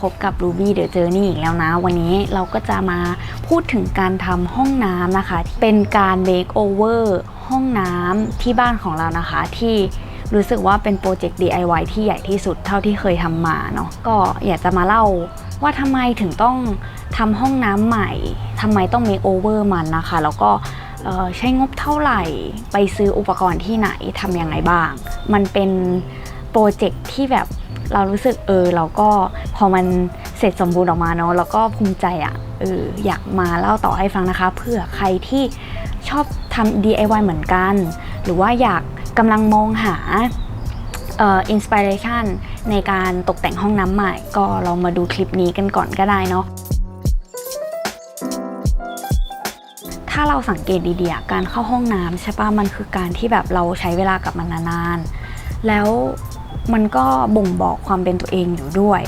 พบกับ Ruby The Journey อีกแล้วนะ วันนี้เราก็จะมาพูดถึงการทำห้องน้ำนะคะ เป็นการ make over ห้องน้ำที่บ้านของเรานะคะ ที่รู้สึกว่าเป็นโปรเจกต์ DIY ที่ใหญ่ที่สุดเท่าที่เคยทำมาเนาะก็อยากจะมาเล่าว่าทำไมถึงต้องทำห้องน้ำใหม่ทำไมต้อง make over มันนะคะ แล้วก็ใช้งบเท่าไหร่ไปซื้ออุปกรณ์ที่ไหนทำยังไงบ้าง มันเป็นโปรเจกต์ที่แบบ เรารู้สึกเออเราก็พอมันเสร็จสมบูรณ์ออกมาเนาะแล้วก็ภูมิใจอะ่ะเอออยากมาเล่าต่อให้ฟังนะคะ เพื่อใครที่ชอบทำ DIY เหมือนกัน หรือว่าอยากกำลังมองหาเอ่ออินสปิเรชันในการตกแต่งห้องน้ำใหม่ ก็ลองมาดูคลิปนี้กันก่อนก็ได้เนาะถ้าเราสังเกตดีๆการเข้าห้องน้ำใช่ปะมันคือการที่แบบเราใช้เวลากับมันนานๆแล้ว มันก็บ่งบอกความเป็นตัวเองอยู่ด้วย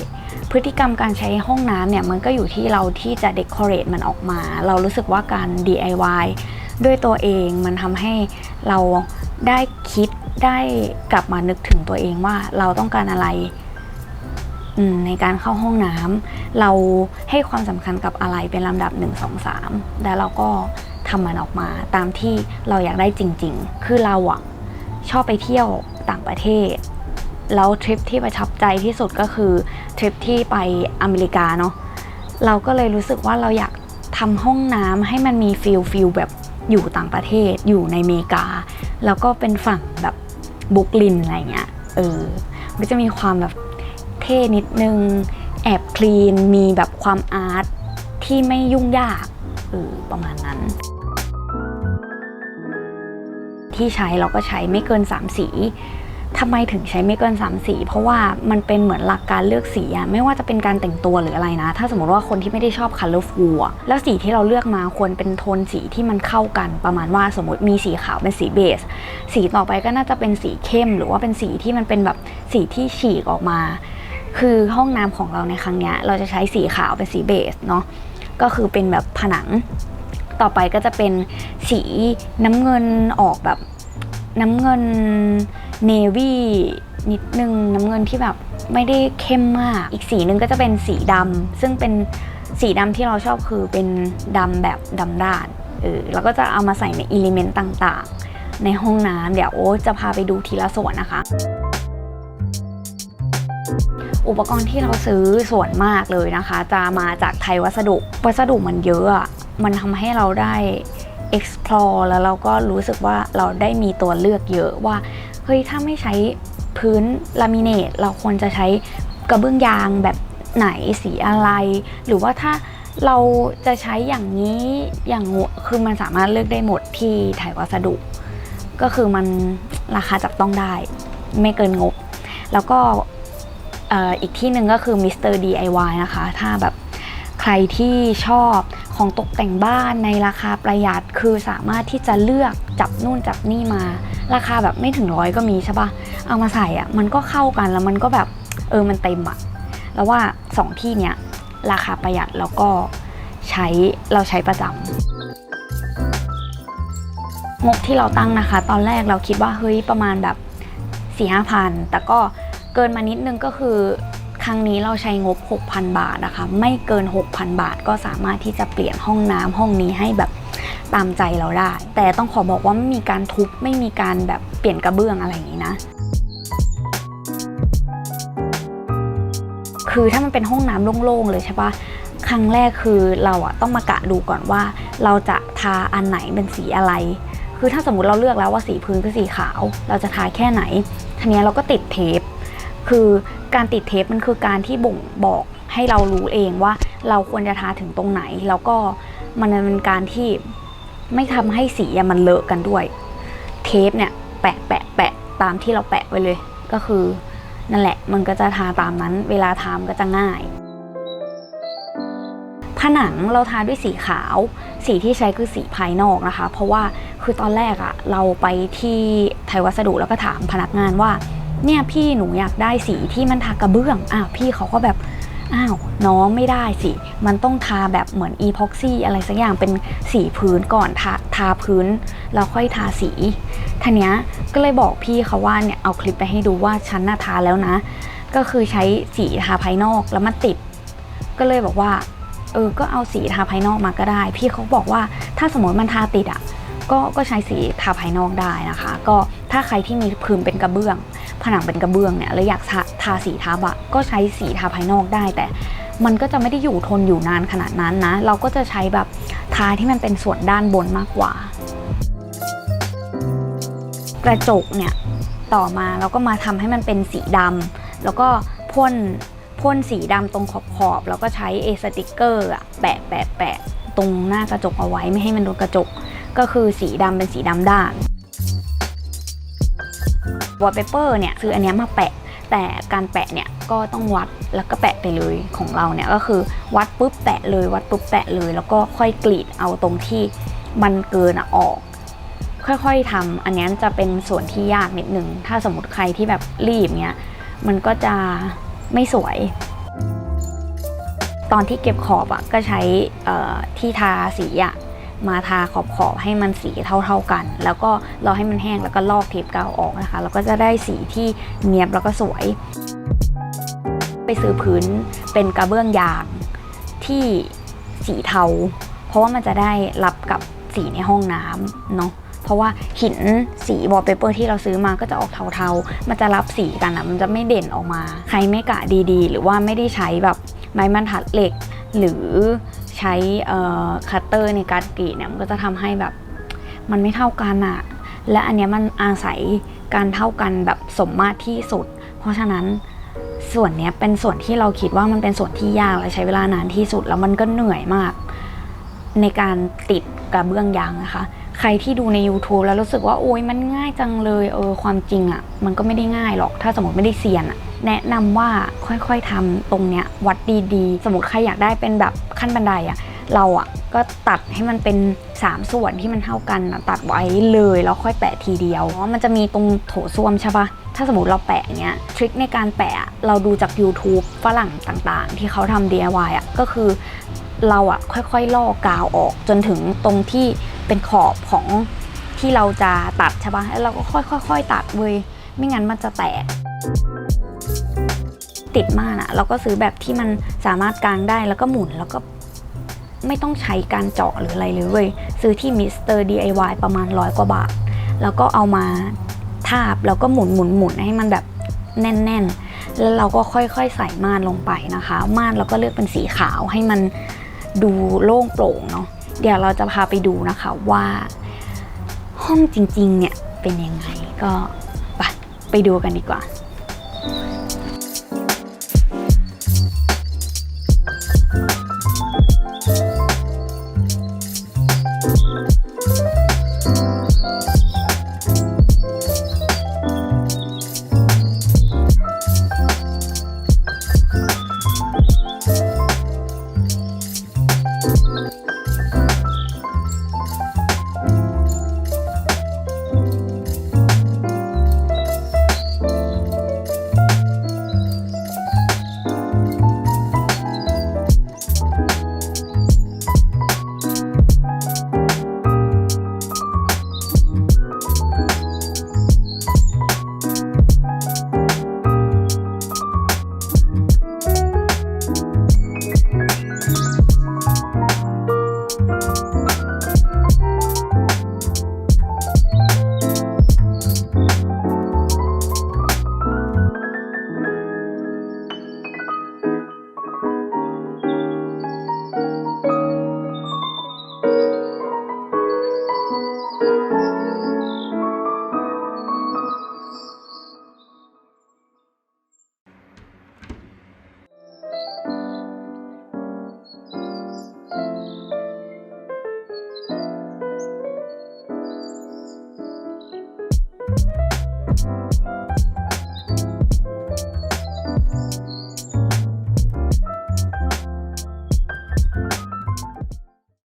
พฤติกรรมการใช้ห้องน้ำเนี่ยมันก็อยู่ที่เราที่จะเด o อเรทมันออกมา เรารู้สึกว่าการ DIY ด้วยตัวเองมันทำให้เราได้คิดได้กลับมานึกถึงตัวเองว่าเราต้องการอะไรในการเข้าห้องน้ำเราให้ความสำคัญกับอะไรเป็นลำดับ 1 2 3 แล้วเราก็ทำมันออกมาตามที่เราอยากได้จริง ๆ คือเราอะชอบไปเที่ยวต่างประเทศ แล้วทริปที่ประทับใจที่สุดก็คือทริปที่ไปอเมริกาเนาะเราก็เลยรู้สึกว่าเราอยากทำห้องน้ำให้มันมีฟิลฟิลแบบอยู่ต่างประเทศอยู่ในอเมริกา แล้วก็เป็นฝั่งแบบบุกลินอะไรเงี้ยเออมันจะมีความแบบเท่นิดนึง แอบคลีน มีแบบความอาร์ตที่ไม่ยุ่งยากเออประมาณนั้น ที่ใช้เราก็ใช้ไม่เกิน 3 สี ทำไมถึงใช้ไม่เกิน3สีเพราะว่ามันเป็นเหมือนหลักการเลือกสีอะไม่ว่าจะเป็นการแต่งตัวหรืออะไรนะ ถ้าสมมติว่าคนที่ไม่ได้ชอบ colorful อะแล้วสีที่เราเลือกมาควรเป็นโทนสีที่มันเข้ากัน ประมาณว่าสมมติมีสีขาวเป็นสีเบส สีต่อไปก็น่าจะเป็นสีเข้ม หรือว่าเป็นสีที่มันเป็นแบบสีที่ฉีกออกมา คือห้องน้ำของเราในครั้งเนี้ยเราจะใช้สีขาวเป็นสีเบสเนาะก็คือเป็นแบบผนัง ต่อไปก็จะเป็นสีน้ำเงินออกแบบน้ำเงิน เนวี่นิดนึงน้ำเงินที่แบบไม่ได้เข้มมาก อีกสีหนึ่งก็จะเป็นสีดำซึ่งเป็นสีดำที่เราชอบคือเป็นดำแบบดำด้านเออแล้วก็จะเอามาใส่ในอิเลเมนต์ต่างๆ ในห้องน้ำเดี๋ยวโอ๊จะพาไปดูทีละส่วนนะคะ อุปกรณ์ที่เราซื้อส่วนมากเลยนะคะ จะมาจากไทยวัสดุ วัสดุมันเยอะมันทำให้เราได้ explore แล้วเราก็รู้สึกว่าเราได้มีตัวเลือกเยอะว่า ฮ้ยถ้าไม่ใช้พื้นลามิเนตเราควรจะใช้กระเบื้องยางแบบไหนสีอะไร หรือว่าถ้าเราจะใช้อย่างนี้อย่างคือมันสามารถเลือกได้หมดที่ไทยวัสดุ ก็คือมันราคาจับต้องได้ ไม่เกินงบ แล้วก็อีกที่หนึ่งก็คือ Mr. DIY นะคะ ถ้าแบบใครที่ชอบ ของตกแต่งบ้านในราคาประหยัดคือสามารถที่จะเลือกจับนู่นจับนี่มา ราคาแบบไม่ถึงร้อยก็มีใช่ปะเอามาใส่อะ่ะมันก็เข้ากันแล้วมันก็แบบเออมันเต็มอะ่ะแล้วว่าสองที่เนี้ยราคาประหยัดแล้วก็ใช้เราใช้ประจำงบที่เราตั้งนะคะ ตอนแรกเราคิดว่าเฮ้ยประมาณแบบสี่ห้าพันแต่ก็เกินมานิดนึงก็คือ ครั้งนี้เราใช้งบ 6,000 บาทนะคะ ไม่เกิน 6,000 บาทก็สามารถที่จะเปลี่ยนห้องน้ำห้องนี้ให้แบบตามใจเราได้ แต่ต้องขอบอกว่าไม่มีการทุบไม่มีการแบบเปลี่ยนกระเบื้องอะไรอย่างนี้นะคือถ้ามันเป็นห้องน้ำโล่งๆเลยใช่ปะครั้งแรกคือเราอะต้องมากะดูก่อนว่า เราจะทาอันไหนเป็นสีอะไร คือถ้าสมมติเราเลือกแล้วว่าสีพื้นคือสีขาว เราจะทาแค่ไหนทีนี้เราก็ติดเทป คือการติดเทปมันคือการที่บ่งบอกให้เรารู้เองว่าเราควรจะทาถึงตรงไหน แล้วก็มันเป็นการที่ไม่ทำให้สีมันเลอะกันด้วย เทปเนี่ยแปะแปะแปะตามที่เราแปะไว้เลย ก็คือนั่นแหละมันก็จะทาตามนั้น เวลาทามก็จะง่าย ผนังเราทาด้วยสีขาว สีที่ใช้คือสีภายนอกนะคะ เพราะว่าคือตอนแรกอะเราไปที่ไทยวัสดุแล้วก็ถามพนักงานว่า เนี่ยพี่หนูอยากได้สีที่มันทากระเบื้องอ้าวพี่เขาก็แบบอ้าวน้องไม่ได้สิ มันต้องทาแบบเหมือนอีพ็อกซี่อะไรสักอย่างเป็นสีพื้นก่อนทาทาพื้นแล้วค่อยทาสีทีเนี้ยก็เลยบอกพี่เขาว่าเนี่ยเอาคลิปไปให้ดูว่าฉันน่ะทาแล้วนะ ก็คือใช้สีทาภายนอกแล้วมาติด ก็เลยบอกว่าเออก็เอาสีทาภายนอกมาก็ได้ พี่เขาบอกว่าถ้าสมมติมันทาติดอะก็ก็ใช้สีทาภายนอกได้นะคะ ก็ถ้าใครที่มีพื้นเป็นกระเบื้อง ผนังเป็นกระเบื้องเนี่ยแล้วอยากทาสีทับอะก็ใช้สีทาภายนอกได้ แต่มันก็จะไม่ได้อยู่ทนอยู่นานขนาดนั้นนะ เราก็จะใช้แบบทาที่มันเป็นส่วนด้านบนมากกว่า กระจกเนี่ยต่อมาเราก็มาทำให้มันเป็นสีดำแล้วก็พ่นพ่นสีดำตรงขอบขอบแล้วก็ใช้เอสติกเกอร์อะแปะแปะแปะตรงหน้ากระจกเอาไว้ไม่ให้มันโดนกระจก ก็คือสีดำเป็นสีดำด้าน วอลเปเปอร์เนี่ยคืออันนี้มาแปะ แต่การแปะเนี่ยก็ต้องวัดแล้วก็แปะไปเลยของเราเนี่ยก็คือวัดปุ๊บแปะเลยวัดปุ๊บแปะเลย แล้วก็ค่อยกรีดเอาตรงที่มันเกินออก ค่อยๆทำอันนี้จะเป็นส่วนที่ยากนิดนึงถ้าสมมติใครที่แบบรีบเนี้ยมันก็จะไม่สวยตอนที่เก็บขอบอะก็ใช้ที่ทาสีอะ มาทาขอบขอบให้มันสีเท่าๆกัน แล้วก็รอให้มันแห้งแล้วก็ลอกเทปกาวออกนะคะ แล้วก็จะได้สีที่เนียบแล้วก็สวย ไปซื้อพื้นเป็นกระเบื้องยางที่สีเทา เพราะว่ามันจะได้รับกับสีในห้องน้ำเนาะเพราะว่าหินสีวอลเปเปอร์ที่เราซื้อมาก็จะออกเทาๆ มันจะรับสีกันอะมันจะไม่เด่นออกมา ใครไม่กะดีๆ หรือว่าไม่ได้ใช้แบบไม้บรรทัดเหล็ก หรือ ใช้คัตเตอร์ในการกรีดเนี่ยมันก็จะทำให้แบบมันไม่เท่ากันอะและอันเนี้ยมันอาศัยการเท่ากันแบบสมมาตรที่สุด เพราะฉะนั้นส่วนเนี้ยเป็นส่วนที่เราคิดว่ามันเป็นส่วนที่ยากและใช้เวลานานที่สุด แล้วมันก็เหนื่อยมาก ในการติดกระเบื้องยางนะคะ ใครที่ดูใน YouTube แล้วรู้สึกว่าโอ้ยมันง่ายจังเลยเออความจริงอะ่ะมันก็ไม่ได้ง่ายหรอก ถ้าสมมติไม่ได้เซียนอะ่ะ แนะนำว่าค่อยๆทำตรงเนี้ยวัดดีๆ สมมติใครอยากได้เป็นแบบขั้นบันไดอะ่ะเราอะ่ะก็ตัดให้มันเป็น 3 ส่วนที่มันเท่ากันตัดไว้เลยแล้วค่อยแปะทีเดียวเพราะมันจะมีตรงโถส้วมใช่ปะถ้าสมมติเราแปะเงี้ยทริคในการแปะเราดูจาก YouTube ฝรั่งต่างๆ ที่เขาทำ DIY อะ่ะก็คือเราอะค่อยๆลอกกาวออกจนถึงตรงที่เป็นขอบของที่เราจะตัดใช่ปะแล้วเราก็ค่อยๆตัดเว้ยไม่งั้นมันจะแตก ติดม่านอะเราก็ซื้อแบบที่มันสามารถกางได้แล้วก็หมุนแล้วก็ไม่ต้องใช้การเจาะหรืออะไรเลยเว้ยซื้อที่มิสเตอร์ DIY ประมาณร้อยกว่าบาท แล้วก็เอามาทาบแล้วก็หมุนหมุนหมุนให้มันแบบแน่น ๆ แล้วเราก็ค่อยๆ ใส่ม่านลงไปนะคะ ม่านเราก็เลือกเป็นสีขาวให้มันดูโล่งโปร่งเนาะเดี๋ยวเราจะพาไปดูนะคะว่า ห้องจริงๆเนี่ยเป็นยังไงก็ไปไปดูกันดีกว่า